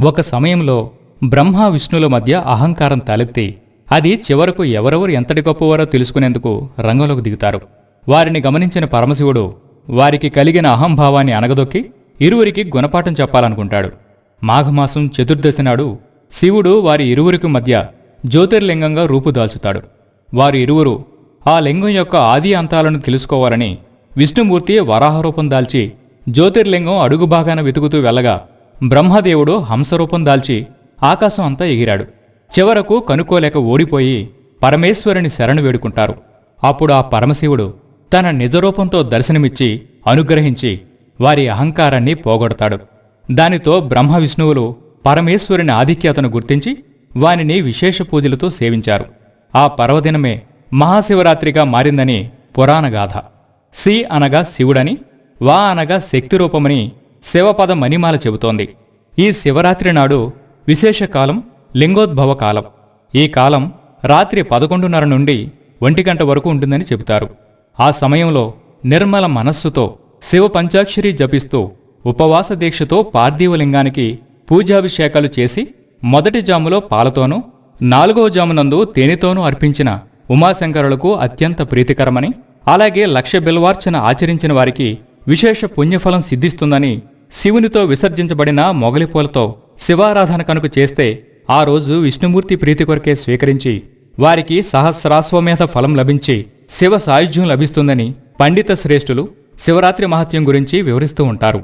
ఒక సమయంలో బ్రహ్మ విష్ణుల మధ్య అహంకారం తలెత్తి అది చివరకు ఎవరెవరు ఎంతటి గొప్పవారో తెలుసుకునేందుకు రంగంలోకి దిగుతారు. వారిని గమనించిన పరమశివుడు వారికి కలిగిన అహంభావాన్ని అనగదొక్కి ఇరువురికి గుణపాఠం చెప్పాలనుకుంటాడు. మాఘమాసం చతుర్దశి నాడు శివుడు వారి ఇరువురికి మధ్య జ్యోతిర్లింగంగా రూపుదాల్చుతాడు వారి ఇరువురు ఆ లింగం యొక్క ఆది అంతాలను తెలుసుకోవాలని విష్ణుమూర్తి వరాహరూపం దాల్చి జ్యోతిర్లింగం అడుగు భాగాన వెతుకుతూ వెళ్ళగా బ్రహ్మదేవుడు హంసరూపం దాల్చి ఆకాశం అంతా ఎగిరాడు. చివరకు కనుక్కోలేక ఓడిపోయి పరమేశ్వరుని శరణు వేడుకుంటారు. అప్పుడు ఆ పరమశివుడు తన నిజరూపంతో దర్శనమిచ్చి అనుగ్రహించి వారి అహంకారాన్ని పోగొడతాడు. దానితో బ్రహ్మ విష్ణువులు పరమేశ్వరుని ఆధిక్యతను గుర్తించి వానిని విశేష పూజలతో సేవించారు. ఆ పర్వదినమే మహాశివరాత్రిగా మారిందని పురాణగాథ. సి అనగా శివుడని వా అనగా శక్తి రూపమని శివపద మణిమాల చెబుతోంది. ఈ శివరాత్రి నాడు విశేషకాలం లింగోద్భవ కాలం. ఈ కాలం రాత్రి పదకొండున్నర నుండి ఒంటి గంట వరకు ఉంటుందని చెబుతారు. ఆ సమయంలో నిర్మల మనస్సుతో శివ పంచాక్షరి జపిస్తూ ఉపవాస దీక్షతో పార్థివలింగానికి పూజాభిషేకాలు చేసి మొదటి జాములో పాలతోనూ నాలుగవ జామునందు తేనెతోనూ అర్పించిన ఉమాశంకరులకు అత్యంత ప్రీతికరమని అలాగే లక్ష బిల్వార్చన ఆచరించిన వారికి విశేష పుణ్యఫలం సిద్ధిస్తుందని శివునితో విసర్జించబడిన మొగలిపూలతో శివారాధన కనుక చేస్తే ఆ రోజు విష్ణుమూర్తి ప్రీతి కొరకే స్వీకరించి వారికి సహస్రాశ్వమేధ ఫలం లభించి శివ సాయుధ్యం లభిస్తుందని పండిత శ్రేష్ఠులు శివరాత్రి మహత్యం గురించి వివరిస్తూ ఉంటారు.